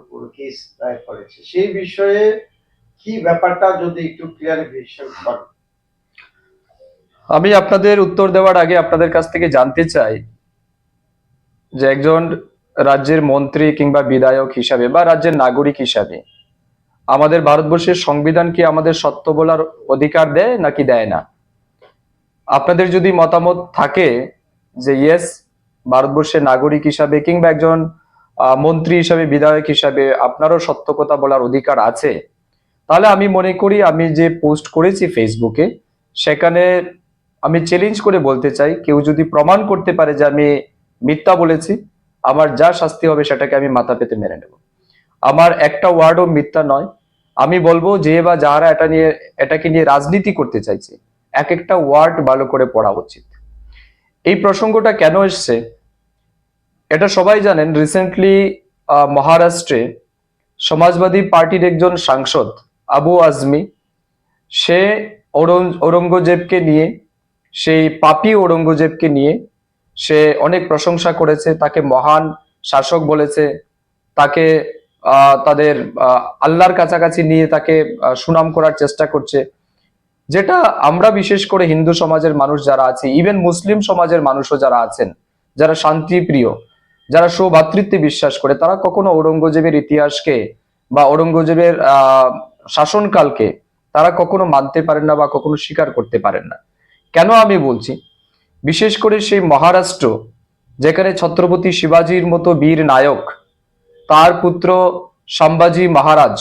উপর কেস দায়ের করেছে। সেই বিষয়ে কি ব্যাপারটা যদি একটু ক্লিয়ারিফিকেশন করেন আমি আপনাদের উত্তর দেওয়ার আগে আপনাদের কাছ থেকে জানতে চাই যে একজন রাজ্যের মন্ত্রী কিংবা বিধায়ক হিসাবে বা রাজ্যের নাগরিক হিসাবে আমাদের ভারতবর্ষের সংবিধান কি আমাদের সত্য বলার অধিকার দেয় নাকি দেয় না? আপনাদের যদি মতামত থাকে যে ইয়েস ভারতবর্ষের নাগরিক হিসাবে কিংবা একজন মন্ত্রী হিসাবে, বিধায়ক হিসাবে আপনারও সত্য কথা বলার অধিকার আছে। তাহলে আমি মনে করি, আমি যে পোস্ট করেছি ফেসবুকে, সেখানে আমি চ্যালেঞ্জ করে বলতে চাই, কেউ যদি প্রমাণ করতে পারে যে আমি মিথ্যা বলেছি, আমার যা শাস্তি হবে সেটাকে আমি মাথা পেতে মেনে নেব। আমার একটা ওয়ার্ডও মিথ্যা নয়। আমি বলব যে বা যারা এটা নিয়ে, এটাকে নিয়ে রাজনীতি করতে চাইছে এক একটা ওয়ার্ড ভালো করে পড়া উচিত। এই প্রসঙ্গটা কেন এসছে? এটা সবাই জানেন রিসেন্টলি মহারাষ্ট্রে সমাজবাদী পার্টির একজন সাংসদ, আবু আজমি, সে ঔরং- ঔরঙ্গজেবকে নিয়ে, সেই পাপি ঔরঙ্গজেবকে নিয়ে সে অনেক প্রশংসা করেছে, তাকে মহান শাসক বলেছে, তাকে তাদের আল্লাহর কাছাকাছি নিয়ে তাকে সুনাম করার চেষ্টা করছে। যেটা আমরা বিশেষ করে হিন্দু সমাজের মানুষ যারা আছে ইভেন মুসলিম সমাজের মানুষও যারা আছেন, যারা শান্তিপ্রিয় যারা সৌভাতৃত্বে বিশ্বাস করে, তারা কখনো ঔরঙ্গজেবের ইতিহাসকে বা ঔরঙ্গজেবের শাসনকালকে তারা কখনো মানতে পারেন না বা কখনো স্বীকার করতে পারেন না। কেন আমি বলছি? বিশেষ করে সেই মহারাষ্ট্র, যেখানে ছত্রপতি শিবাজির মতো বীর নায়ক, তার পুত্র সম্ভাজি মহারাজ,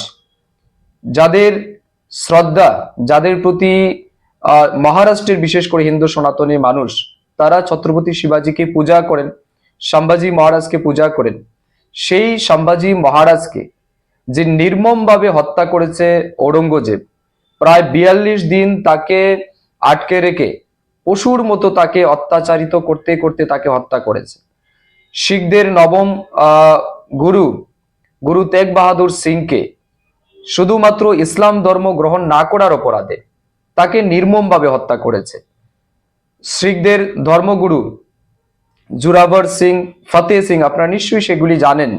যাদের শ্রদ্ধা, যাদের প্রতি মহারাষ্ট্রের বিশেষ করে হিন্দু সনাতনী মানুষ, তারা ছত্রপতি শিবাজিকে পূজা করেন। সম্ভাজি মহারাজকে পূজা করেন। সেই সম্ভাজি মহারাজকে, যে নির্মমভাবে হত্যা করেছে ঔরঙ্গজেব, প্রায় বিয়াল্লিশ দিন তাকে আটকে রেখে পশুর মতো তাকে অত্যাচারিত করতে করতে তাকে হত্যা করেছে। শিখদের নবম গুরু গুরু তেগ বাহাদুর সিংকে শুধুমাত্র ইসলাম ধর্ম গ্রহণ না করার অপরাধে তাকে নির্মমভাবে হত্যা করেছে। শিখদের ধর্মগুরু জুরাবর সিং ফতে সিং, আপনারা নিশ্চয়ই সেগুলি জানেন।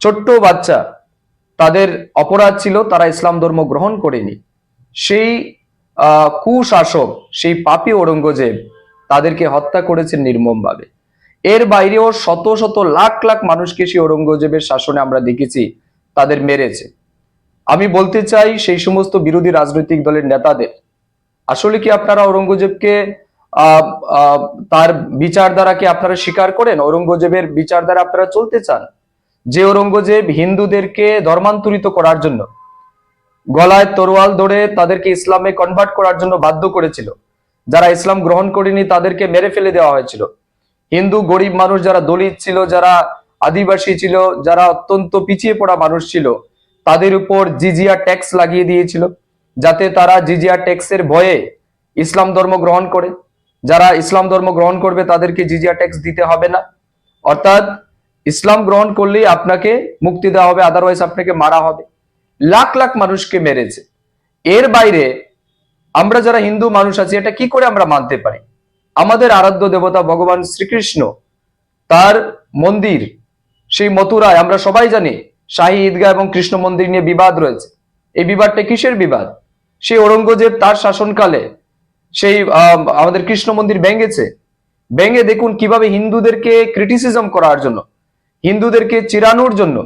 ছোট্ট বাচ্চা, তাদের অপরাধ ছিল, তারা ইসলাম ধর্ম গ্রহণ করেনি। সেই কুশাসক, সেই পাপী ঔরঙ্গজেব তাদেরকে হত্যা করেছেন নির্মমভাবে। এর বাইরেও শত শত লাখ লাখ মানুষকে সেই ঔরঙ্গজেবের শাসনে আমরা দেখেছি, তাদের মেরেছে। আমি বলতে চাই, সেই সমস্ত বিরোধী রাজনৈতিক দলের নেতাদের, আসলে কি আপনারা ঔরঙ্গজেবকে তার বিচারধারাকে আপনারা স্বীকার করেন? ঔরঙ্গজেবের বিচারধারা আপনারা চলতে চান? যে ঔরঙ্গজেব হিন্দুদেরকে ধর্মান্তরিত করার জন্য, গলায় তরোয়াল ধরে তাদেরকে ইসলামে কনভার্ট করার জন্য বাধ্য করেছিল, যারা ইসলাম গ্রহণ করেনি তাদেরকে মেরে ফেলে দেওয়া হয়েছিল। হিন্দু গরিব মানুষ যারা দলিত ছিল, যারা আদিবাসী ছিল, যারা অত্যন্ত পিছিয়ে পড়া মানুষ ছিল, তাদের উপর জিজিয়া ট্যাক্স লাগিয়ে দিয়েছিল, যাতে তারা জিজিয়া ট্যাক্সের ভয়ে ইসলাম ধর্ম গ্রহণ করে। যারা ইসলাম ধর্ম গ্রহণ করবে তাদেরকে জিজিয়া ট্যাক্স দিতে হবে না। অর্থাৎ ইসলাম গ্রহণ করলেই আপনাকে মুক্তি দেওয়া হবে আদারওয়াইজ আপনাকে মারা হবে। লাখ লাখ মানুষকে মেরেছে। এর বাইরে আমরা যারা হিন্দু মানুষ আছি, এটা কি করে আমরা মানতে পারি? আমাদের আরাধ্য দেবতা ভগবান শ্রীকৃষ্ণ, তার মন্দির, সেই মথুরায় আমরা সবাই জানি, শাহী ঈদগাহ এবং কৃষ্ণ মন্দির নিয়ে বিবাদ রয়েছে। এই বিবাদটা কিসের বিবাদ? সেই ঔরঙ্গজেব তার শাসনকালে সেই আমাদের কৃষ্ণ মন্দির ভেঙেছে। ভেঙে দেখুন কীভাবে হিন্দুদেরকে ক্রিটিসিজম করার জন্য, হিন্দুদেরকে চিরানোর জন্য।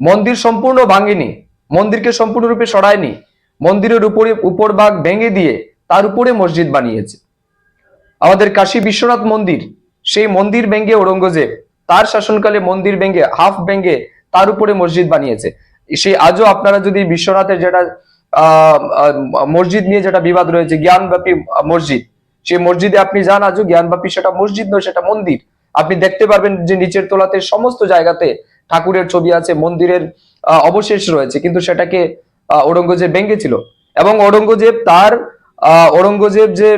মন্দির সম্পূর্ণ ভাঙেনি, মন্দিরকে সম্পূর্ণরূপে সরায়নি, মন্দিরের উপরে উপর ভাগ ভেঙে দিয়ে তার উপরে মসজিদ বানিয়েছে। আমাদের কাশী বিশ্বনাথ মন্দির, সেই মন্দির ভেঙে ঔরঙ্গজেব, তার শাসনকালে মন্দির ভেঙে হাফ ভেঙে তার উপরে মসজিদ বানিয়েছে। সেই আজও আপনারা যদি বিশ্বনাথের যেটা মসজিদ নিয়ে যেটা বিবাদ রয়েছে, জ্ঞানব্যাপী মসজিদ। সেই মসজিদে আপনি যান আজও, জ্ঞানব্যাপী সেটা মসজিদ নয়, সেটা মন্দির। আপনি দেখতে পারবেন যে নিচের তোলাতে সমস্ত জায়গাতে ঠাকুরের ছবি আছে, মন্দিরের অবশেষ রয়েছে, কিন্তু সেটাকে ঔরঙ্গজেব ভেঙেছিল। এবং ঔরঙ্গজেব তার ঔরঙ্গজেব যে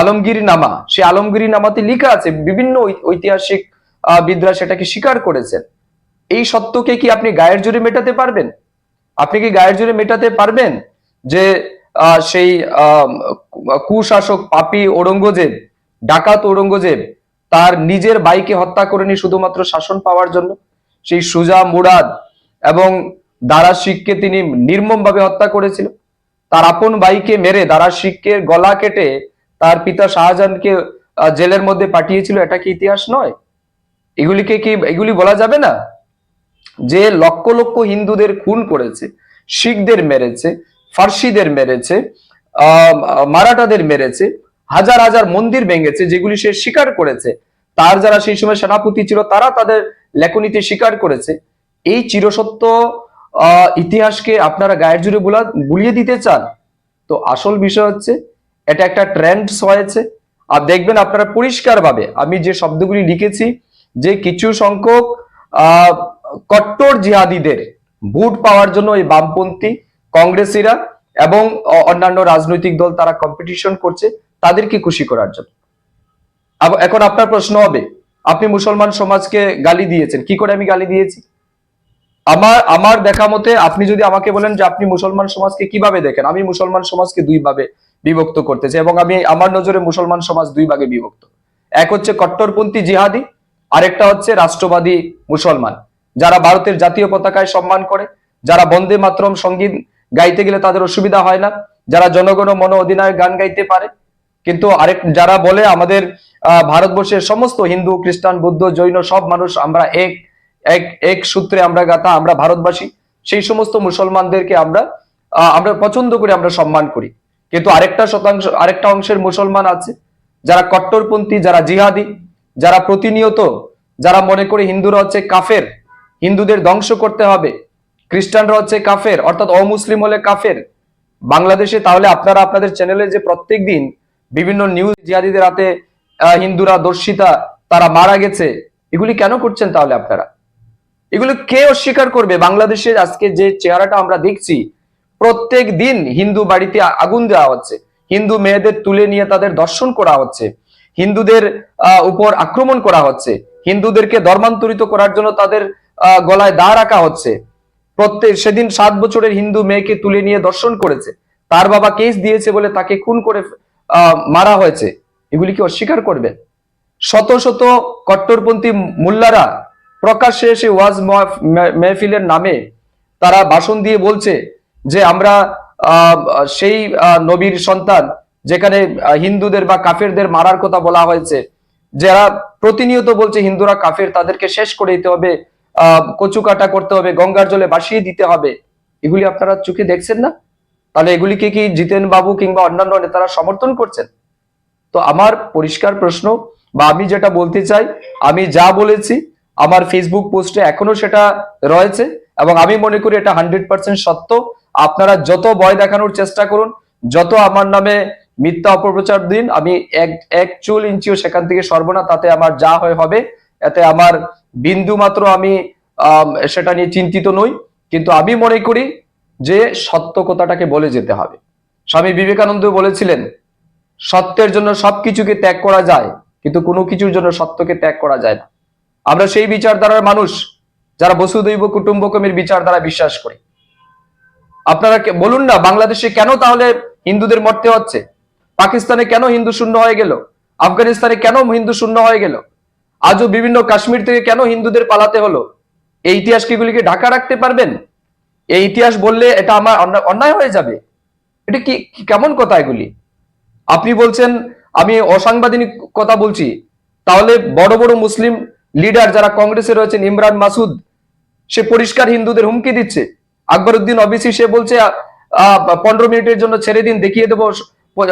আলমগীর নামা সেই আলমগিরি নামাতে লেখা আছে, বিভিন্ন ঐতিহাসিক বিদরা সেটাকে স্বীকার করেছেন। এই সত্যকে কি আপনি গায়ের জোরে মেটাতে পারবেন? আপনি কি গায়ের জোরে মেটাতে পারবেন যে সেই কুশাসক পাপী ঔরঙ্গজেব, ডাকাত ঔরঙ্গজেব তার নিজের বাইকে হত্যা করেনি শুধুমাত্র শাসন পাওয়ার জন্য? সেই সুজা মুরাদ এবং দারা শিখকে তিনি নির্মমভাবে হত্যা করেছিল। তার আপন বাইকে মেরে দারা শিখের গলা কেটে তার পিতা শাহজাহানকে জেলের মধ্যে পাঠিয়েছিল। এটা কি ইতিহাস নয়? এগুলিকে কি, এগুলি বলা যাবে না? যে লক্ষ লক্ষ হিন্দুদের খুন করেছে, শিখদের মেরেছে, ফার্সিদের মেরেছে মারাঠাদের মেরেছে, হাজার হাজার মন্দির ভেঙেছে যেগুলি সে স্বীকার করেছে। তার যারা সেই সময় সেনাপতি ছিল, তারা তাদের লেখনীতে স্বীকার করেছে। এই চিরসত্য ইতিহাসকে আপনারা গায়ের জুড়ে বুলা, বুলিয়ে দিতে চান? তো আসল বিষয় হচ্ছে, এটা একটা ট্রেন্ড হয়েছে আর দেখবেন আপনারা পরিষ্কারভাবে, আমি যে শব্দগুলি লিখেছি, যে কিছু সংখ্যক কট্টর জিহাদিদের ভোট পাওয়ার জন্য এই বামপন্থী কংগ্রেসীরা এবং অন্যান্য রাজনৈতিক দল তারা কম্পিটিশন করছে, তাদেরকে খুশি করার জন্য। এখন আপনার প্রশ্ন হবে, আপনি মুসলমান সমাজকে গালি দিয়েছেন, কি করে আমি গালি দিয়েছি? আমার আমার দেখা মতে আপনি যদি আমাকে বলেন যে আপনি মুসলমান সমাজকে কীভাবে দেখেন, আমি মুসলমান সমাজকে দুই ভাবে বিভক্ত করতেছি এবং আমি আমার নজরে মুসলমান সমাজ দুই ভাগে বিভক্ত। এক হচ্ছে কট্টরপন্থী জিহাদি, আরেকটা হচ্ছে রাষ্ট্রবাদী মুসলমান। যারা ভারতের জাতীয় পতাকায় সম্মান করে, যারা বন্দে মাতরম সংগীত গাইতে গেলে তাদের অসুবিধা হয় না, যারা জনগণ মন অধিনায়ক গান গাইতে পারে। কিন্তু আরেক, যারা বলে আমাদের ভারতবর্ষের সমস্ত হিন্দু, খ্রিস্টান, বৌদ্ধ, জৈন সব মানুষ আমরা এক এক এক সূত্রে আমরা গাথা, আমরা ভারতবাসী, সেই সমস্ত মুসলমানদেরকে আমরা আমরা পছন্দ করি আমরা সম্মান করি। কিন্তু আরেকটা শতাংশ, আরেকটা অংশের মুসলমান আছে, যারা কট্টরপন্থী, যারা জিহাদি, যারা প্রতিনিয়ত, যারা মনে করে হিন্দুরা হচ্ছে কাফের হিন্দুদের ধ্বংস করতে হবে। খ্রিস্টানরা হচ্ছে কাফের, অর্থাৎ অমুসলিম হলে কাফের। বাংলাদেশে তাহলে আপনারা আপনাদের চ্যানেলে যে প্রত্যেক দিন বিভিন্ন নিউজ জিহাদিদের হাতে হিন্দুরা, দর্শিতা, তারা মারা গেছে, এগুলি কেন করছেন তাহলে আপনারা? এগুলো কে অস্বীকার করবে? বাংলাদেশের আজকে যে চেহারাটা আমরা দেখছি, প্রত্যেক দিন হিন্দু বাড়িতে আগুন দেওয়া হচ্ছে, হিন্দু মেয়েদের তুলে নিয়ে তাদের দর্শন করা হচ্ছে, হিন্দুদের উপর আক্রমণ করা হচ্ছে, হিন্দুদেরকে ধর্মান্তরিত করার জন্য তাদের গলায় দা রাখা হচ্ছে। প্রত্যেক সেদিন সাত বছরের হিন্দু মেয়েকে তুলে নিয়ে দর্শন করেছে। তার বাবা কেস দিয়েছে বলে তাকে খুন করে মারা হয়েছে। এগুলি কি অস্বীকার করবে? শত শত কট্টরপন্থী মোল্লারা প্রকাশ্যে এসে ওয়াজ মেহফিলের নামে তারা ভাষণ দিয়ে বলছে যে আমরা সেই নবীর সন্তান যেখানে হিন্দুদের বা কাফেরদের মারার কথা বলা হয়েছে। যারা প্রতিনিয়ত বলছে হিন্দুরা কাফের, তাদেরকে শেষ করে দিতে হবে। কচু কাটা করতে হবে, গঙ্গার জলে ভাসিয়ে দিতে হবে। এগুলি আপনারা চোখে দেখছেন না? তাহলে এগুলিকে কি জিতেন বাবু কিংবা অন্যান্য নেতারা সমর্থন করছেন? তো আমার পরিষ্কার প্রশ্ন, বা আমি যেটা বলতে চাই, আমি যা বলেছি, আমার ফেসবুক পোস্টে এখনও সেটা রয়েছে, এবং আমি মনে করি এটা হান্ড্রেড পার্সেন্ট সত্য। আপনারা যত ভয় দেখানোর চেষ্টা করুন, যত আমার নামে মিথ্যা অপপ্রচার দিন, আমি এক এক চুল ইঞ্চিও সেখান থেকে সরব না, তাতে আমার যা হয় হবে। এতে আমার বিন্দু মাত্র আমি সেটা নিয়ে চিন্তিত নই, কিন্তু আমি মনে করি যে সত্য কথাটাকে বলে যেতে হবে। স্বামী বিবেকানন্দ বলেছিলেন, সত্যের জন্য সবকিছুকে ত্যাগ করা যায়, কিন্তু কোনো কিছুর জন্য সত্যকে ত্যাগ করা যায় না। আমরা সেই বিচারধারার মানুষ, যারা বসুদৈব কুটুম্বকমের বিচারধারা বিশ্বাস করি। আপনারা বলুন না, বাংলাদেশে কেন তাহলে হিন্দুদের মরতে হচ্ছে? পাকিস্তানে কেন হিন্দু শূন্য হয়ে গেল? আফগানিস্তানে কেন হিন্দু শূন্য হয়ে গেল? আজও বিভিন্ন কাশ্মীর থেকে কেন হিন্দুদের পালাতে হলো? এই ইতিহাস কি এগুলিকে ঢাকা রাখতে পারবেন? এই ইতিহাস বললে এটা আমার অন্যায়- হয়ে যাবে। এটা কি কেমন কথা এগুলি? আপনি বলছেন, আমি অসাংবিধানিক কথা বলছি। তাহলে বড় বড় মুসলিম লিডার যারা কংগ্রেসে রয়েছেন, ইমরান মাসুদ, সে পরিষ্কার হিন্দুদের হুমকি দিচ্ছে। আকবর উদ্দিন অবিসি সে বলছে পনেরো মিনিটের জন্য ছেড়ে দিন, দেখিয়ে দেবো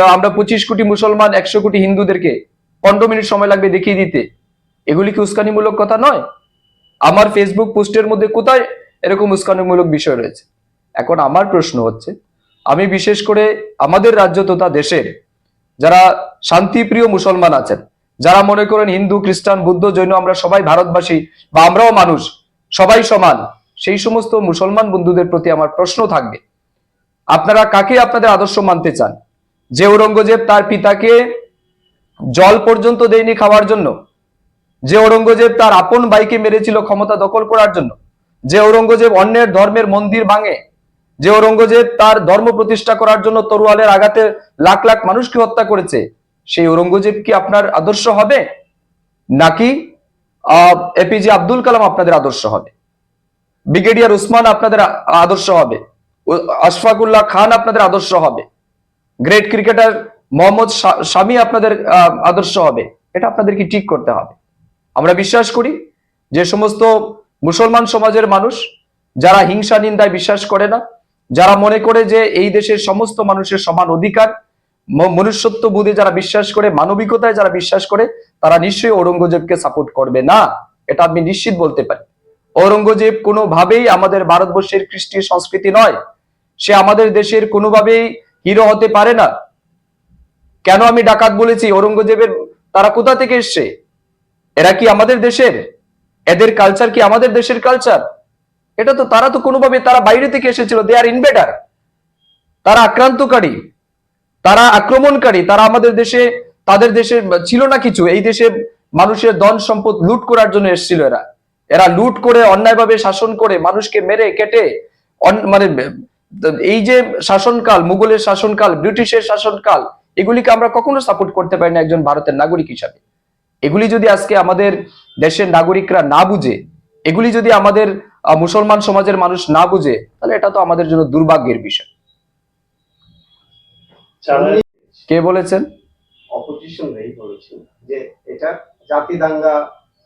আমরা পঁচিশ কোটি মুসলমান, একশো কোটি হিন্দুদেরকে। পনেরো মিনিট সময় লাগবে দেখিয়ে দিতে। এগুলি কি উস্কানিমূলক কথা নয়? আমার ফেসবুক পোস্টের মধ্যে কোথায় এরকম উস্কানিমূলক বিষয় রয়েছে? এখন আমার প্রশ্ন হচ্ছে, আমি বিশেষ করে আমাদের রাজ্য তথা দেশের যারা শান্তিপ্রিয় মুসলমান আছেন, যারা মনে করেন হিন্দু, খ্রিস্টান, বুদ্ধ, জৈন, আমরা সবাই ভারতবাসী বা আমরাও মানুষ, সবাই সমান, সেই সমস্ত মুসলমান বন্ধুদের প্রতি আমার প্রশ্ন থাকবে, আপনারা কাকে আপনাদের আদর্শ মানতে চান? যে ঔরঙ্গজেব তার পিতাকে জল পর্যন্ত দেয়নি খাওয়ার জন্য যে ঔরঙ্গজেব তার আপন ভাইকে মেরেছিল ক্ষমতা দখল করার জন্য, যে ঔরঙ্গজেব অন্যের ধর্মের মন্দির ভাঙে, যে ঔরঙ্গজেব তার ধর্ম প্রতিষ্ঠা করার জন্য তরুয়ালের আঘাতে লাখ লাখ মানুষকে হত্যা করেছে, সেই ঔরঙ্গজেব কি আপনার আদর্শ হবে? নাকি এপিজে আব্দুল কালাম আপনাদের আদর্শ হবে? ব্রিগেডিয়ার উসমান আপনাদের আদর্শ হবে? আশফাকুল্লাহ খান আপনাদের আদর্শ হবে? গ্রেট ক্রিকেটার মোহাম্মদ শামি আপনাদের আদর্শ হবে? এটা আপনাদেরকে ঠিক করতে হবে? আমরা বিশ্বাস করি যে সমস্ত মুসলমান সমাজের মানুষ যারা হিংসা নিন্দায় বিশ্বাস করে না, যারা মনে করে যে এই দেশের সমস্ত মানুষের সমান অধিকার মনুষ্যত্ব বোধে যারা বিশ্বাস করে, মানবিকতায় যারা বিশ্বাস করে, তারা নিশ্চয়ই ঔরঙ্গজেবকে সাপোর্ট করবে। না, এটা আমি নিশ্চিত বলতে পারি। ঔরঙ্গজেব কোনোভাবেই আমাদের ভারতবর্ষের কৃষ্টি সংস্কৃতি নয়। সে আমাদের দেশের কোনোভাবেই হিরো হতে পারে না। কেন আমি ডাকাত বলেছি? ঔরঙ্গজেবের, তারা কোথা থেকে এসছে? এরা কি আমাদের দেশের? এদের কালচার কি আমাদের দেশের কালচার এটা তো তারা তো কোনোভাবে তারা বাইরে থেকে এসেছিল দে আর ইনভেটার তারা আক্রান্তকারী, তারা আক্রমণকারী, তারা আমাদের দেশে, তাদের দেশে ছিল না কিছু, এই দেশে মানুষের ধন সম্পদ লুট করার জন্য এসেছিল এরা। এরা লুট করে, অন্যায়ভাবে শাসন করে, মানুষকে মেরে, কেটে মানে এই যে শাসনকাল, মুঘলের শাসনকাল, ব্রিটিশের শাসনকাল, এগুলিকে আমরা কখনো সাপোর্ট করতে পারি না একজন ভারতের নাগরিক হিসাবে। এগুলি যদি আজকে আমাদের দেশের নাগরিকরা না বুঝে এগুলি যদি আমাদের মুসলমান সমাজের মানুষ না বুঝে তাহলে এটা তো আমাদের জন্য দুর্ভাগ্যের বিষয়। কে বলেছেন? যে এটা জাতি দাঙ্গা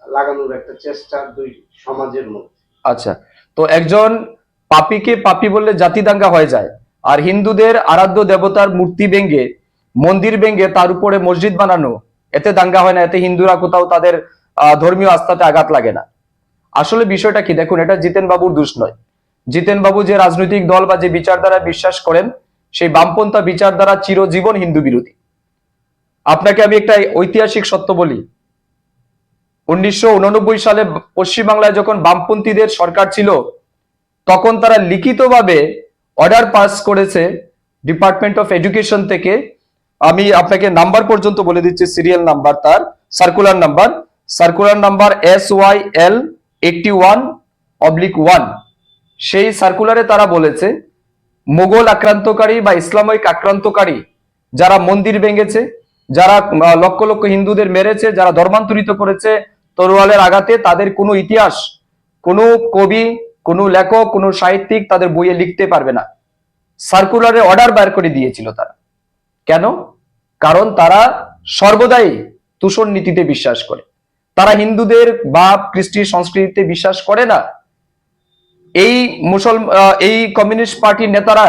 লাগানোর একটা চেষ্টা দুই সমাজের মধ্যে। আচ্ছা তো একজন পাপীকে পাপী বললে জাতি দাঙ্গা হয়ে যায় আর হিন্দুদের আরাধ্য দেবতার মূর্তি ভেঙ্গে মন্দির ভেঙ্গে তার উপরে মসজিদ বানানো এতে দাঙ্গা হয় না, এতে হিন্দুরা কোথাও তাদের ধর্মীয় আস্থাতে আঘাত লাগে না। আসলে বিষয়টা কি? দেখুন, এটা জিতেন বাবুর দোষ নয়। জিতেন বাবু যে রাজনৈতিক দল বা যে বিচারধারা বিশ্বাস করেন, সেই বামপন্থা বিচারধারা চিরজীবন হিন্দু বিরোধী। আপনাকে আমি একটা ঐতিহাসিক সত্য বলি। উনিশশো উননব্বই সালে পশ্চিমবাংলায় যখন বামপন্থীদের সরকার ছিল, তখন তারা লিখিতভাবে অর্ডার পাস করেছে ডিপার্টমেন্ট অফ এডুকেশন থেকে আমি আপনাকে নাম্বার পর্যন্ত বলে দিচ্ছি সিরিয়াল নাম্বার তার circular number. Circular number S Y L eighty one oblique one সেই সার্কুলারে তারা বলেছে, মোগল আক্রান্তকারী বা ইসলামিক আক্রান্তকারী যারা মন্দির ভেঙেছে, যারা লক্ষ লক্ষ হিন্দুদের মেরেছে, যারা ধর্মান্তরিত করেছে তরোয়ালের আঘাতে, তাদের কোনো ইতিহাস, কোনো কবি, কোনো লেখক, কোনো সাহিত্যিক তাদের বইয়ে লিখতে পারবে না। সার্কুলারে অর্ডার বার করে দিয়েছিল তারা। কেন? কারণ তারা সর্বদাই তুষণ নীতিতে বিশ্বাস করে। তারা হিন্দুদের বা খ্রিস্টি সংস্কৃতিতে বিশ্বাস করে না। এই মুসল এই কমিউনিস্ট পার্টির নেতারা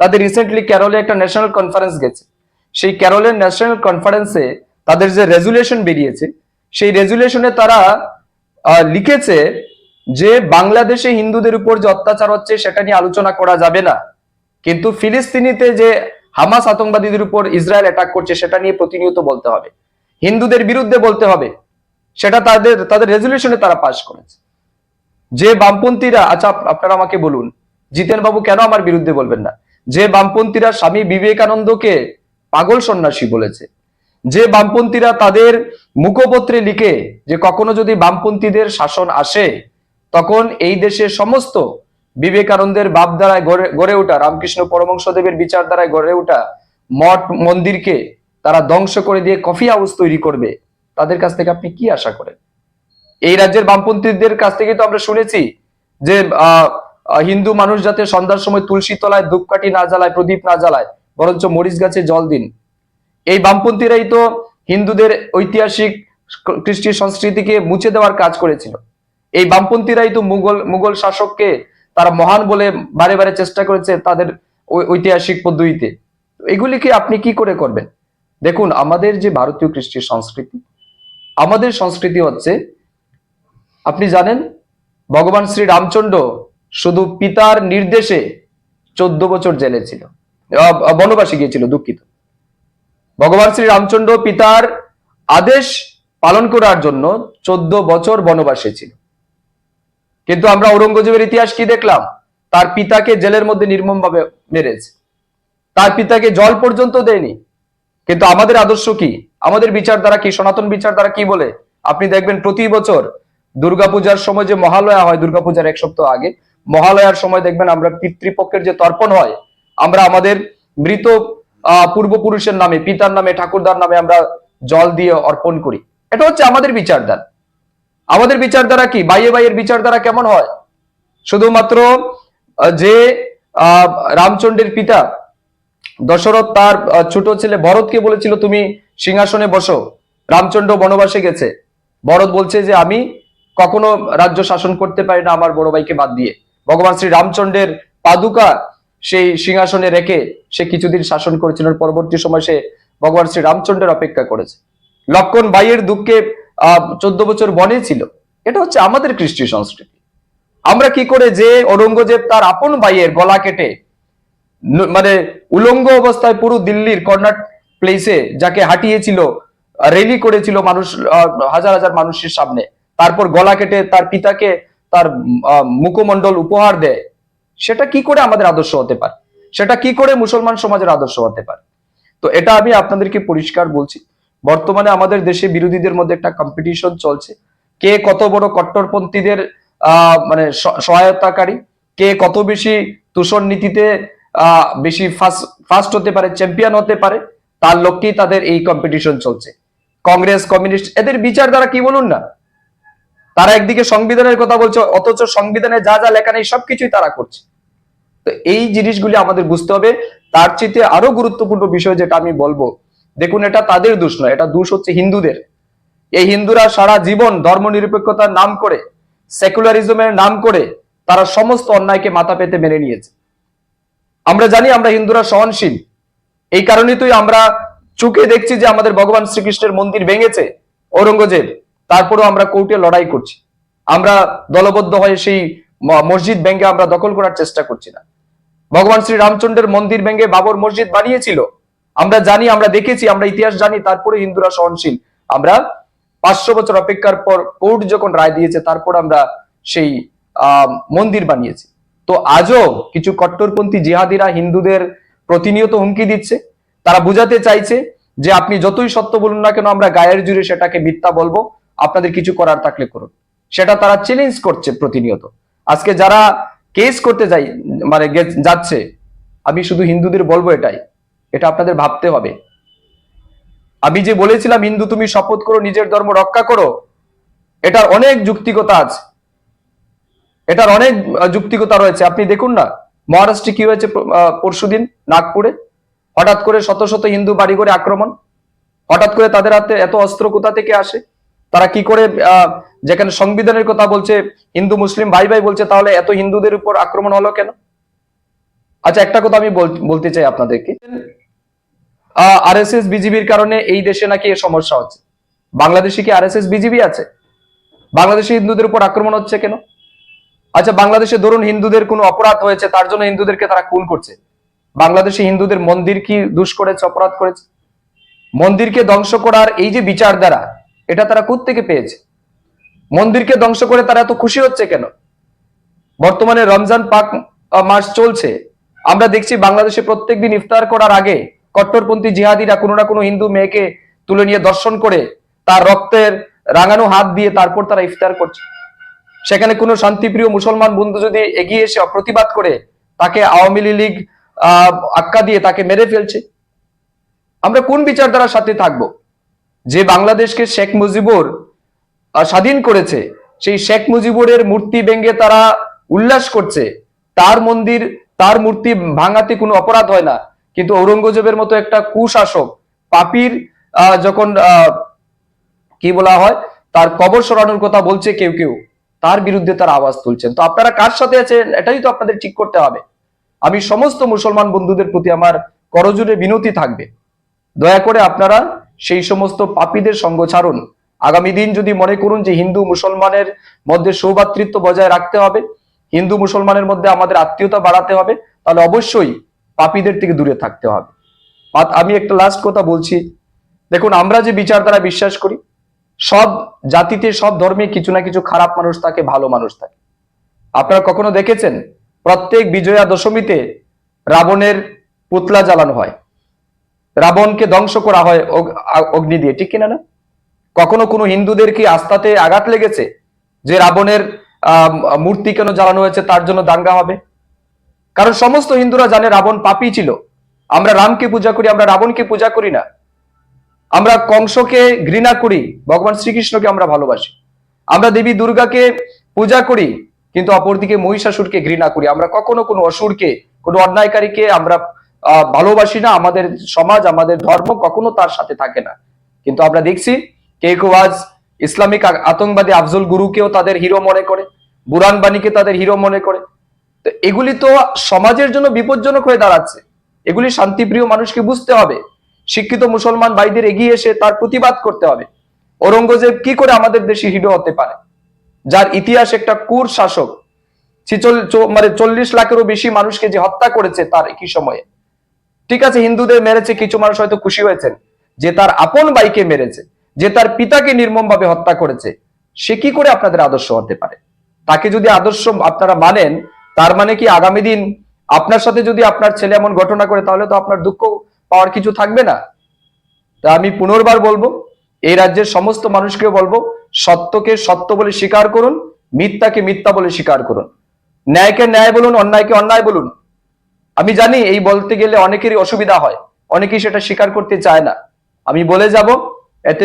তাদের রিসেন্টলি ক্যারলে একটা ন্যাশনাল কনফারেন্স গেছে। সেই ক্যারলের ন্যাশনাল কনফারেন্সে তাদের যে রেজুলেশন বেরিয়েছে, সেই রেজুলেশনে তারা লিখেছে যে বাংলাদেশে হিন্দুদের উপর যে অত্যাচার হচ্ছে সেটা নিয়ে আলোচনা করা যাবে না। কিন্তু ফিলিস্তিনিতে যে হামাস আতঙ্কবাদীদের উপর ইসরায়েল অ্যাটাক করছে, সেটা নিয়ে প্রতিনিয়ত বলতে হবে। হিন্দুদের বিরুদ্ধে বলতে হবে। সেটা তাদের তাদের রেজুলেশনে তারা পাশ করেছে। যে বামপন্থীরা আচ্ছা আপ- আপনারা আমাকে বলুন জিতেন বাবু কেন আমার বিরুদ্ধে বলবেন না? যে বামপন্থীরা স্বামী বিবেকানন্দকে পাগল সন্ন্যাসী বলেছে, যে বামপন্থীরা তাদের মুখপত্রে লিখে যে কখনো যদি বামপন্থীদের শাসন আসে, তখন এই দেশের সমস্ত বিবেকানন্দের বাপ দ্বারায় গড়ে ওঠা রামকৃষ্ণ পরমংশদেবের বিচার দ্বারায় গড়ে ওঠা মঠ মন্দিরকে তারা ধ্বংস করে দিয়ে কফি হাউস তৈরি করবে, তাদের কাছ থেকে আপনি কি আশা করেন? এই রাজ্যের বামপন্থীদের কাছ থেকে তো আমরা শুনেছি যে হিন্দু মানুষ যাতে সন্ধ্যার সময় তুলসী তলায় ধূপকাঠি না জ্বালায়, প্রদীপ না জ্বালায়, বরঞ্চ মরিচ গাছে জল দিন। এই বামপন্থীরাই তো হিন্দুদের ঐতিহাসিক কৃষ্টি সংস্কৃতিকে মুছে দেওয়ার কাজ করেছিল। এই বামপন্থীরাই তো মুঘল মুঘল শাসককে তারা মহান বলে বারে বারে চেষ্টা করেছে তাদের ঐতিহাসিক পদ্ধতিতে। এগুলিকে আপনি কি করে করবেন? দেখুন, আমাদের যে ভারতীয় কৃষ্টি সংস্কৃতি, আমাদের সংস্কৃতি হচ্ছে, আপনি জানেন, ভগবান শ্রী রামচন্দ্র শুধু পিতার নির্দেশে চোদ্দ বছর জেলে ছিল বনবাসী গিয়েছিল, দুঃখিত। ভগবান শ্রী রামচন্দ্র পিতার আদেশ পালন করার জন্য চোদ্দ বছর বনবাসে ছিল। কিন্তু আমরা ঔরঙ্গজেবের ইতিহাস কি দেখলাম? তার পিতাকে জেলের মধ্যে নির্মম ভাবে মেরেছে। তার পিতাকে জল পর্যন্ত দেয়নি। কিন্তু আমাদের আদর্শ কি? আমাদের বিচার দ্বারা কি, সনাতন বিচার দ্বারা কি বলে? আপনি দেখবেন প্রতি বছর দুর্গাপূজার সময় যে মহালয়া হয়, দুর্গাপূজার এক সপ্তাহ আগে, মহালয়ার সময় দেখবেন আমরা পিতৃপক্ষের যে তর্পণ হয়, আমরা আমাদের মৃত পূর্বপুরুষের নামে, পিতার নামে, ঠাকুরদার নামে আমরা জল দিয়ে অর্পণ করি। এটা হচ্ছে আমাদের বিচারধারা আমাদের বিচারধারা কি? বাইয়ে বাইয়ের বিচারধারা কেমন হয়? শুধুমাত্র যে আহ, রামচন্দ্রের পিতা দশরথ তার ছোট ছেলে ভরতকে বলেছিল তুমি সিংহাসনে বসো। রামচন্দ্র বনবাসে গেছে। ভরত বলছে যে আমি কখনো রাজ্য শাসন করতে পারি না আমার বড় ভাইকে বাদ দিয়ে। ভগবান শ্রী রামচন্দ্রের পাদুকা সেই সিংহাসনে রেখে সে কিছুদিন শাসন করেছিল। পরবর্তী সময় সে ভগবান শ্রী রামচন্দ্রের অপেক্ষা করেছে। লক্ষণ বাইয়ের দুঃখে চোদ্দ বছর বনে ছিল। এটা হচ্ছে আমাদের কৃষ্টি সংস্কৃতি। আমরা কি করে যে ঔরঙ্গজেব তার আপন ভাইয়ের গলা কেটে মানে উলঙ্গ অবস্থায় পুরো দিল্লির কর্নাট প্লেসে যাকে হাঁটিয়েছিল রেলি করেছিল মানুষ হাজার হাজার মানুষের সামনে, তারপর গলা কেটে তার পিতাকে তার মুখমণ্ডল উপহার দেয়, সেটা কি করে আমাদের আদর্শ হতে পারে? সেটা কি করে মুসলমান সমাজের আদর্শ হতে পারে? তো এটা আমি আপনাদেরকে পরিষ্কার বলছি। বর্তমানে আমাদের দেশে বিরোধীদের মধ্যে একটা কম্পিটিশন চলছে। কে কত বড় কট্টরপন্থীদের মানে সহায়তাকারী, কে কত বেশি দূষণ নীতিতে বেশি ফাস্ট হতে পারে চ্যাম্পিয়ন হতে পারে, তার লক্ষ্যেই তাদের এই কম্পিটিশন চলছে। কংগ্রেস কমিউনিস্ট এদের বিচার দ্বারা কি বলুন না? তারা একদিকে সংবিধানের কথা বলছে, অথচ সংবিধানে যা যা লেখা নেই সবকিছুই তারা করছে। তো এই জিনিসগুলি আমাদের বুঝতে হবে। তার চেয়ে আরও গুরুত্বপূর্ণ বিষয় যেটা আমি বলব দেখুন, এটা তাদের দোষ নয়, এটা দোষ হচ্ছে হিন্দুদের। এই হিন্দুরা সারা জীবন ধর্মনিরপেক্ষতার নাম করে সেকুলারিজমের নাম করে, তারা সমস্ত অন্যায়কে মাথা পেতে মেনে নিয়েছে। আমরা জানি আমরা হিন্দুরা সহনশীল। এই কারণে তুই আমরা চুকে দেখছি যে আমাদের ভগবান শ্রীকৃষ্ণের মন্দির ভেঙেছে ঔরঙ্গজেব, তারপরেও আমরা কোর্টে লড়াই করছি। আমরা দলবদ্ধ হয়ে সেই মসজিদ ভেঙে আমরা দখল করার চেষ্টা করছি না। ভগবান শ্রী রামচন্দ্রের মন্দির ভেঙে বাবর মসজিদ বানিয়েছিল আমরা জানি, আমরা দেখেছি, আমরা ইতিহাস জানি, তারপরে হিন্দুরা সহনশীল। আমরা পাঁচশো বছর অপেক্ষার পর কোর্ট যখন রায় দিয়েছে, তারপর আমরা সেই মন্দির বানিয়েছি। তো আজও কিছু কট্টরপন্থী জিহাদিরা হিন্দুদের প্রতিনিয়ত হুমকি দিচ্ছে। তারা বুঝাতে চাইছে যে আপনি যতই সত্য বলুন না কেন, আমরা গায়ের জুড়ে সেটাকে মিথ্যা বলব। আপনাদের কিছু করার থাকলে করুন। সেটা তারা চ্যালেঞ্জ করছে প্রতিনিয়ত। আজকে যারা কেস করতে যাই মানে যাচ্ছে, আমি শুধু হিন্দুদের বলব এটাই। এটা আপনাদের ভাবতে হবে। আমি যে বলেছিলাম, হিন্দু, তুমি শপথ করো, নিজের ধর্ম রক্ষা করো, এটার অনেক যুক্তিকতা আছে। এটার অনেক যুক্তিকতা রয়েছে। আপনি দেখুন না, মহারাষ্ট্রে কি হয়েছে পরশুদিন নাগপুরে? হঠাৎ করে শত শত হিন্দু বাড়ি করে আক্রমণ। হঠাৎ করে তাদের হাতে এত অস্ত্র কোথা থেকে আসে? তারা কি করে যেখানে সংবিধানের কথা বলছে, হিন্দু, মুসলিম ভাই ভাই বলছে, তাহলে এত হিন্দুদের উপর আক্রমণ হলো কেন? আচ্ছা একটা কথা আমি বল- বলতে চাই আপনাদেরকে। আর এস এস বিজিবির কারণে এই দেশে নাকি এ সমস্যা হচ্ছে। বাংলাদেশে কি আর এস এস বিজিবি আছে? বাংলাদেশে হিন্দুদের উপর আক্রমণ হচ্ছে কেন? আচ্ছা বাংলাদেশে ধরুন হিন্দুদের কোনো অপরাধ হয়েছে, তার জন্য হিন্দুদেরকে তারা খুন করছে। বাংলাদেশে হিন্দুদের মন্দির কি দুষ করেছে, অপরাধ করেছে? মন্দিরকে ধ্বংস করার এই যে বিচার দ্বারা, এটা তারা থেকে পেয়েছে? মন্দিরকে ধ্বংস করে তারা এত খুশি হচ্ছে কেন? বর্তমানে রমজান পাক মাস চলছে। আমরা দেখছি বাংলাদেশে প্রত্যেকদিন ইফতার করার আগে কট্টরপন্থী জিহাদিরা কোনো না কোনো হিন্দু মেয়েকে তুলে নিয়ে দর্শন করে তার রক্তের রাঙানো হাত দিয়ে তারপর তারা ইফতার করছে। সেখানে কোনো শান্তিপ্রিয় মুসলমান বন্ধু যদি এগিয়ে এসে প্রতিবাদ করে, তাকে আওয়ামী লীগ আক্কা দিয়ে তাকে মেরে ফেলছে। আমরা কোন বিচারধারার সাথে থাকব? যে বাংলাদেশকে শেখ মুজিবুর স্বাধীন করেছে, সেই শেখ মুজিবুরের মূর্তি ভেঙে তারা উল্লাস করছে, তার মন্দির, তার মূর্তি ভাঙাতে কোনো অপরাধ হয় না। কিন্তু ঔরঙ্গজেবের মতো একটা কুশাসক, পাপির যখন কি বলা হয়, তার কবর সরানোর কথা বলছে কেউ কেউ, তার বিরুদ্ধে তার আওয়াজ তুলছেন। তো আপনারা কার সাথে আছেন? এটাই তো আপনাদের ঠিক করতে হবে। আমি সমস্ত মুসলমান বন্ধুদের প্রতি আমার করজোরে বিনতি থাকবে। দয়া করে আপনারা সেই সমস্ত পাপীদের সঙ্গ ছাড়ুন। আগামী দিন যদি মনে করুন যে হিন্দু মুসলমানের মধ্যে সৌভাতৃত্ব বজায় রাখতে হবে, হিন্দু মুসলমানের মধ্যে আমাদের আত্মীয়তা বাড়াতে হবে, তাহলে অবশ্যই পাপীদের থেকে দূরে থাকতে হবে। আমি একটা লাস্ট কথা বলছি। দেখুন, আমরা যে বিচারধারা বিশ্বাস করি, সব জাতিতে, সব ধর্মে কিছু না কিছু খারাপ মানুষ থাকে, ভালো মানুষ থাকে। আপনারা কখনো দেখেছেন? প্রত্যেক বিজয়া দশমীতে রাবণের পুতলা জ্বালানো হয়। রাবণকে ধ্বংস করা হয় অগ- অগ্নি দিয়ে, ঠিক কিনা না? কখনো কোনো হিন্দুদের কি আস্থাতে আঘাত লেগেছে যে রাবণের মূর্তি কেন জ্বালানো হয়েছে, তার জন্য দাঙ্গা হবে? কারণ সমস্ত হিন্দুরা জানে রাবণ পাপী ছিল। আমরা রামকে পূজা করি, আমরা রাবণকে পূজা করি না। আমরা কংসকে ঘৃণা করি, ভগবান শ্রীকৃষ্ণকে আমরা ভালোবাসি। আমরা দেবী দুর্গাকে পূজা করি, কিন্তু অপরদিকে মহিষাসুরকে ঘৃণা করি। আমরা কখনো কোনো অসুরকে, কোনো অন্যায়কারীকে আমরা ভালোবাসি না। আমাদের সমাজ, আমাদের ধর্ম কখনো তার সাথে থাকে না। কিন্তু আমরা দেখছি, কে কেউ আজ ইসলামিক আতঙ্কবাদী আফজল গুরুকেও তাদের হিরো মনে করে বুরান বাণীকে তাদের হিরো মনে করে। তো এগুলি তো সমাজের জন্য বিপজ্জনক হয়ে দাঁড়াচ্ছে। এগুলি শান্তিপ্রিয় মানুষকে বুঝতে হবে। শিক্ষিত মুসলমান ভাইদের এগিয়ে এসে তার প্রতিবাদ করতে হবে। ঔরঙ্গজেব কি করে আমাদের দেশে হিরো হতে পারে? যার ইতিহাস একটা কুর শাসক মানে চল্লিশ লাখেরও বেশি মানুষকে যে হত্যা করেছে তার একই সময়ে। ঠিক আছে, হিন্দুদের মেরেছে, কিছু মানুষ হয়তো খুশি হয়েছেন। যে তার আপন ভাইকে মেরেছে, যে তার পিতাকে নির্মম ভাবে হত্যা করেছে, সে কি করে আপনাদের আদর্শ হতে পারে? তাকে যদি আদর্শ আপনারা মানেন তার মানে কি আগামী দিন আপনার সাথে যদি আপনার ছেলে এমন ঘটনা করে, তাহলে তো আপনার দুঃখ পাওয়ার কিছু থাকবে না। তা আমি পুনর্বার বলব এই রাজ্যের সমস্ত মানুষকে বলব, সত্যকে সত্য বলে স্বীকার করুন, মিথ্যাকে মিথ্যা বলে স্বীকার করুন। ন্যায়কে ন্যায় বলুন, অন্যায়কে অন্যায় বলুন। আমি জানি এই বলতে গেলে অনেকেরই অসুবিধা হয়, অনেকেই সেটা স্বীকার করতে চায় না। আমি বলে যাব, এতে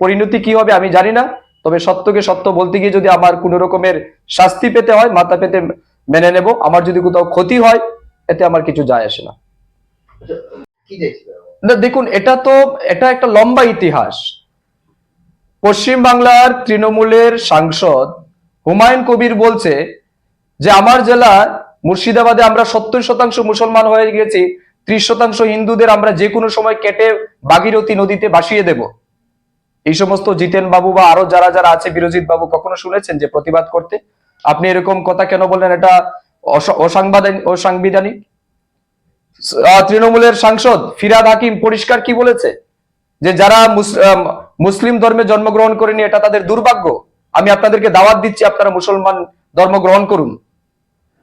পরিণতি কি হবে আমি জানি না, তবে সত্যকে সত্য বলতে গিয়ে যদি আমার কোনো রকমের শাস্তি পেতে হয়, মাথা পেতে মেনে নেব। আমার যদি কোথাও ক্ষতি হয় এতে আমার কিছু যায় আসে না। না দেখুন এটা তো এটা একটা লম্বা ইতিহাস। পশ্চিম বাংলার তৃণমূলের সাংসদ হুমায়ুন কবির বলছে যে আমার জেলা মুর্শিদাবাদে আমরা সত্তর শতাংশ মুসলমান হয়ে গেছি ত্রিশ শতাংশ হিন্দুদের আমরা যে কোনো সময় কেটে ভাগীরথী নদীতে ভাসিয়ে দেব। এই সমস্ত জিতেন বাবু বা আরও যারা যারা আছে বিরজিৎ বাবু কখনো শুনেছেন যে প্রতিবাদ করতে? আপনি এরকম কথা কেন বললেন? এটা অস- অসাংবিধানিক? অসাংবিধানিক তৃণমূলের সাংসদ ফিরাদ হাকিম পরিষ্কার কি বলেছে? যে যারা মুসলিম ধর্মে জন্মগ্রহণ করেনি, এটা তাদের দুর্ভাগ্য। আমি আপনাদেরকে দাওয়াত দিচ্ছি, আপনারা মুসলমান ধর্ম গ্রহণ করুন।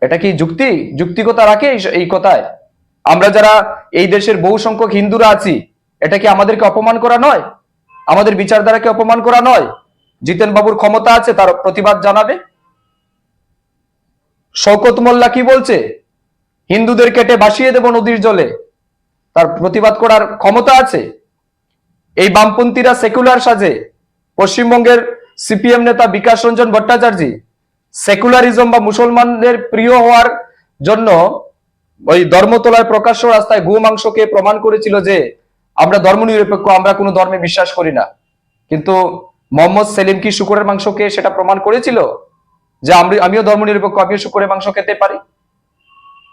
এটা কি যুক্তি? যুক্তিকতা রাখে এই কথায়? আমরা যারা এই দেশের বহু সংখ্যক হিন্দুরা আছি, এটা কি আমাদেরকে অপমান করা নয়? আমাদের বিচারধারাকে অপমান করা নয়? জিতেন বাবুর ক্ষমতা আছে, তার প্রতিবাদ জানাবে? শওকত মোল্লা কি বলছে? হিন্দুদের কেটে ভাসিয়ে দেব নদীর জলে। তার প্রতিবাদ করার ক্ষমতা আছে? এই বামপন্থীরা সেকুলার সাজে। পশ্চিমবঙ্গের সিপিএম নেতা বিকাশ রঞ্জন ভট্টাচার্য সেকুলারিজম বা মুসলমানদের প্রিয় হওয়ার জন্য ওই ধর্মতলায় প্রকাশ্য রাস্তায় গো মাংসকে প্রমাণ করেছিল যে, আমরা ধর্মনিরপেক্ষ, আমরা কোনো ধর্মে বিশ্বাস করি না। কিন্তু মোহাম্মদ সেলিম কি শুকুরের মাংসকে সেটা প্রমাণ করেছিল? যে আমি আমিও ধর্মনিরপেক্ষ, আমিও শুকুরের মাংস খেতে পারি।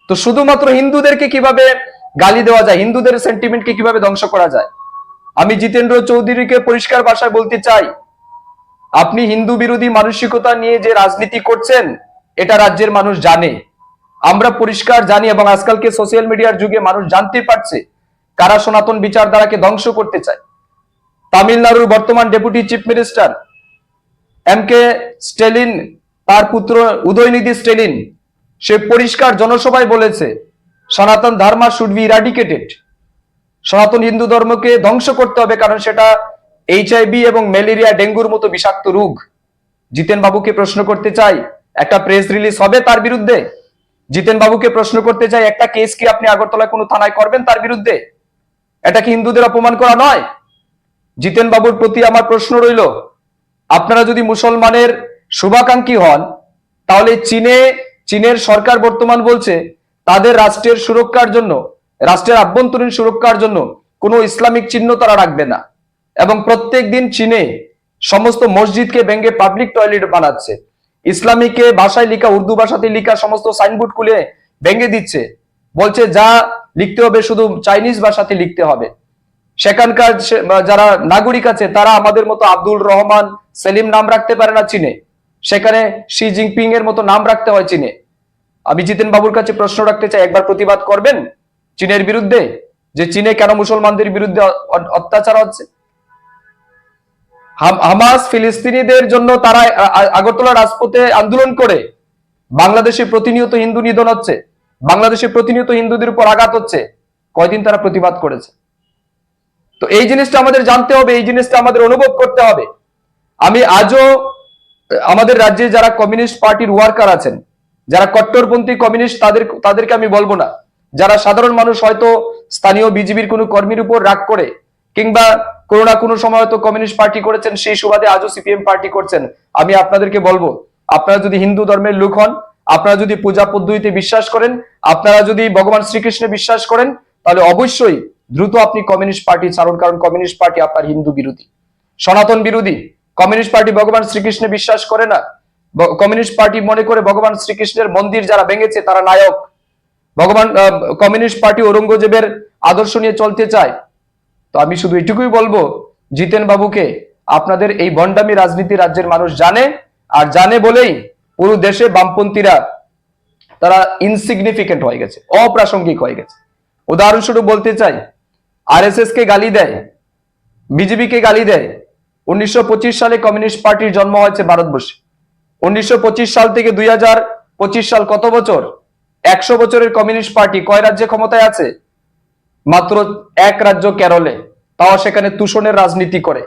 তো শুধুমাত্র হিন্দুদেরকে কীভাবে গালি দেওয়া যায়, হিন্দুদের সেন্টিমেন্টকে কীভাবে ধ্বংস করা যায়? আমি জিতেন্দ্র চৌধুরীকে পরিষ্কার ভাষায় বলতে চাই, আপনি হিন্দু বিরোধী মানসিকতা নিয়ে যে রাজনীতি করছেন, এটা রাজ্যের মানুষ জানে। আমরা পরিষ্কার জানি এবং আজকালকে সোশ্যাল মিডিয়ার যুগে মানুষ জানতে পারছে কারা সনাতন বিচারধারাকে ধ্বংস করতে চায়। তামিলনাড়ুর বর্তমান deputy chief minister M K Stalin তার পুত্র উদয়নিধি স্টেলিন, সে পরিষ্কার জনসভায় বলেছে, সনাতন ধর্মা শুড বি ইরাডিকেটেড সনাতন হিন্দু ধর্মকে ধ্বংস করতে হবে, কারণ সেটা এইচআইভি এবং ম্যালেরিয়া, ডেঙ্গুর মতো বিষাক্ত রোগ। জিতেন বাবুকে প্রশ্ন করতে চাই, একটা প্রেস রিলিজ হবে তার বিরুদ্ধে? জিতেন বাবুকে প্রশ্ন করতে চাই, একটা কেস কি আপনি আগরতলায় কোনো থানায় করবেন তার বিরুদ্ধে? এটা কি হিন্দুদের অপমান করা নয়? জিতেন বাবুর প্রতি আমার প্রশ্ন রইল, আপনারা যদি মুসলমানের শুভাকাঙ্ক্ষী হন। তাহলে চীনে, চীনের সরকার বর্তমান বলছে, তাদের রাষ্ট্রের সুরক্ষার জন্য, রাষ্ট্রের আভ্যন্তরীণ সুরক্ষার জন্য কোনো ইসলামিক চিহ্ন তারা রাখবে না। এবং প্রত্যেক দিন চীনে সমস্ত মসজিদকে ভেঙে পাবলিক টয়লেট বানাচ্ছে। ইসলামিকে ভাষায় লিখা, উর্দু ভাষাতে লিখা সমস্ত সাইনবোর্ড খুলে ভেঙে দিচ্ছে। বলছে, যা লিখতে হবে শুধু চাইনিজ ভাষাতে লিখতে হবে। সেখানকার যারা নাগরিক আছে, তারা আমাদের মতো আব্দুল রহমান, সেলিম নাম রাখতে পারে না চীনে। সেখানে শি জিনপিং এর মতো নাম রাখতে হয় চীনে। আমি জিতেন বাবুর কাছে প্রশ্ন রাখতে চাই, একবার প্রতিবাদ করবেন চীনের বিরুদ্ধে? যে চীনে কেন মুসলমানদের বিরুদ্ধে অত্যাচার হচ্ছে? হামাস ফিলিস্তিনিদের জন্য তারা আগরতলা রাজপথে আন্দোলন করে। বাংলাদেশে প্রতিনিয়ত হিন্দু নিধন হচ্ছে। বাংলাদেশে প্রতিনিয়ত হিন্দুদের উপর আঘাত হচ্ছে। কয়দিন তারা প্রতিবাদ করেছে? তো এই জিনিসটা আমাদের জানতে হবে, এই জিনিসটা আমাদের অনুভব করতে হবে। আমি আজও আমাদের রাজ্যে যারা কমিউনিস্ট পার্টির ওয়ার্কার আছেন, যারা কট্টরপন্থী কমিউনিস্ট, তাদের, তাদেরকে আমি বলব না। যারা সাধারণ মানুষ হয়তো স্থানীয় বিজেপির কোনো কর্মীর উপর রাগ করে, কিংবা কোনো না কোনো সময় হয়তো কমিউনিস্ট পার্টি করেছেন, সেই সুবাদে আজও সিপিএম পার্টি করছেন, আমি আপনাদেরকে বলব, আপনারা যদি হিন্দু ধর্মের লোক হন, আপনারা যদি পূজা পদ্ধতিতে বিশ্বাস করেন, আপনারা যদি ভগবান শ্রীকৃষ্ণে বিশ্বাস করেন, তাহলে অবশ্যই দ্রুত আপনি কমিউনিস্ট পার্টি ছাড়ুন, কারণ কমিউনিস্ট পার্টি আপনার হিন্দু বিরোধী। সনাতন বিরোধী। কমিউনিস্ট পার্টি ভগবান শ্রীকৃষ্ণে বিশ্বাস করে না। কমিউনিস্ট পার্টি মনে করে ভগবান শ্রীকৃষ্ণের মন্দির যারা ভেঙেছে, তারা নায়ক। ভগবান কমিউনিস্ট পার্টি ঔরঙ্গজেবের আদর্শ নিয়ে চলতে চায়। তো আমি শুধু এটুকুই বলব, জিতেন বাবুকে, আপনাদের এই ভণ্ডামি রাজনীতি রাজ্যের মানুষ জানে, আর জানে বলেই পুরো দেশে বামপন্থীরা তারা ইনসিগনিফিকেন্ট হয়ে গেছে, অপ্রাসঙ্গিক হয়ে গেছে। উদাহরণস্বরূপ বলতে চাই আরএসএস কে গালি দেয় বিজেপি কে গালি দেয় উনিশশো পঁচিশ সালে কমিউনিস্ট পার্টির জন্ম হয়েছে ভারতবর্ষে। উনিশশো পঁচিশ সাল থেকে দুই হাজার পঁচিশ সাল কত বছর? একশো বছরের কমিউনিস্ট পার্টি কয় রাজ্যে ক্ষমতায় আছে? মাত্র এক রাজ্য কেরলে। তাও সেখানে তুষণের রাজনীতি করে।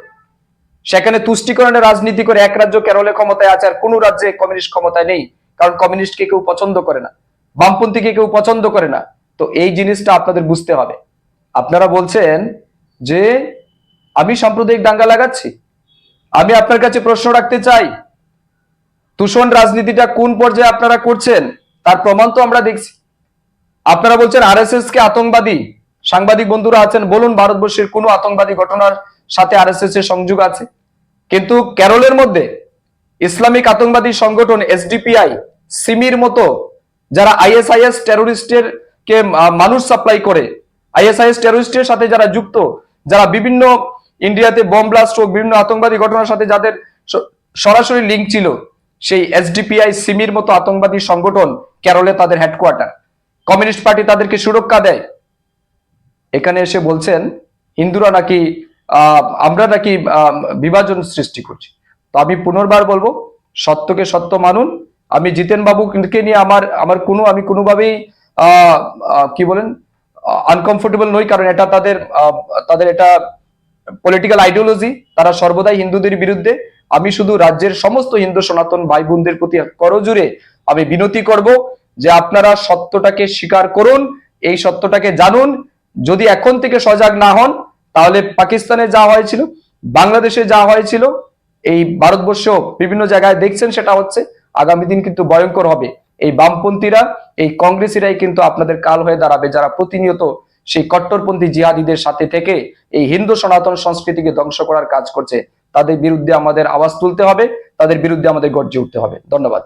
সেখানে তুষ্টিকরণের রাজনীতি করে এক রাজ্য কেরলে ক্ষমতায় আছে আর কোন রাজ্যে কমিউনিস্ট ক্ষমতায় নেই। কারণ কমিউনিস্টকে কেউ পছন্দ করে না। বামপন্থীকে কেউ পছন্দ করে না। তো এই জিনিসটা আপনাদের বুঝতে হবে। আপনারা বলছেন যে আমি সাম্প্রদায়িক দাঙ্গা লাগাচ্ছি? আমি আপনার কাছে প্রশ্ন রাখতে চাই। তুষণ রাজনীতিটা কোন পর্যায়ে আপনারা করছেন? তার প্রমাণ তো আমরা দেখছি। আপনারা বলছেন আরএসএস কে আতঙ্কবাদী। সাংবাদিক বন্ধুরা আছেন, বলুন ভারতবর্ষের কোন আতঙ্কবাদী ঘটনার সাথে আরএসএস এর সংযোগ আছে? কিন্তু কেরলের মধ্যে ইসলামিক আতঙ্কবাদী সংগঠন এসডিপিআই সিমির মতো, যারা আইএসআইএস টেরোরিস্টের কে মানুষ সাপ্লাই করে আইএসআইএস টেরোরিস্টের সাথে যারা যুক্ত, যারা বিভিন্ন ইন্ডিয়াতে বোম ব্লাস্ট হোক বিভিন্ন আতঙ্কবাদী ঘটনার সাথে যাদের সরাসরি লিঙ্ক ছিল, সেই এসডিপিআই সিমির মতো আতঙ্কবাদী সংগঠন কেরলে তাদের হেডকোয়ার্টার কমিউনিস্ট পার্টি তাদেরকে সুরক্ষা দেয়। এখানে এসে বলছেন, হিন্দুরা নাকি আমরা নাকি বিভাজন সৃষ্টি করছি। তো আমি পুনর্বার বলব, সত্যকে সত্য মানুন। আমি জিতেন বাবুকে নিয়ে আমার আমার কোনো, আমি কোনোভাবেই কি বলেন আনকমফোর্টেবল নই, কারণ এটা তাদের তাদের এটা পলিটিক্যাল আইডিওলজি তারা সর্বদাই হিন্দুদের বিরুদ্ধে। আমি শুধু রাজ্যের সমস্ত হিন্দু সনাতন ভাই বোনদের প্রতি করজুড়ে আমি বিনতি করব যে আপনারা সত্যটাকে স্বীকার করুন, এই সত্যটাকে জানুন। যদি এখন থেকে সজাগ না হন, তাহলে পাকিস্তানে যা হয়েছিল, বাংলাদেশে যা হয়েছিল, এই ভারতবর্ষ বিভিন্ন জায়গায় দেখছেন সেটা হচ্ছে, আগামী দিন কিন্তু ভয়ঙ্কর হবে। এই বামপন্থীরা, এই কংগ্রেসীরাই কিন্তু আপনাদের কাল হয়ে দাঁড়াবে, যারা প্রতিনিয়ত সেই কট্টরপন্থী জিহাদিদের সাথে থেকে এই হিন্দু সনাতন সংস্কৃতিকে ধ্বংস করার কাজ করছে। তাদের বিরুদ্ধে আমাদের আওয়াজ তুলতে হবে, তাদের বিরুদ্ধে আমাদের গর্জে উঠতে হবে। ধন্যবাদ।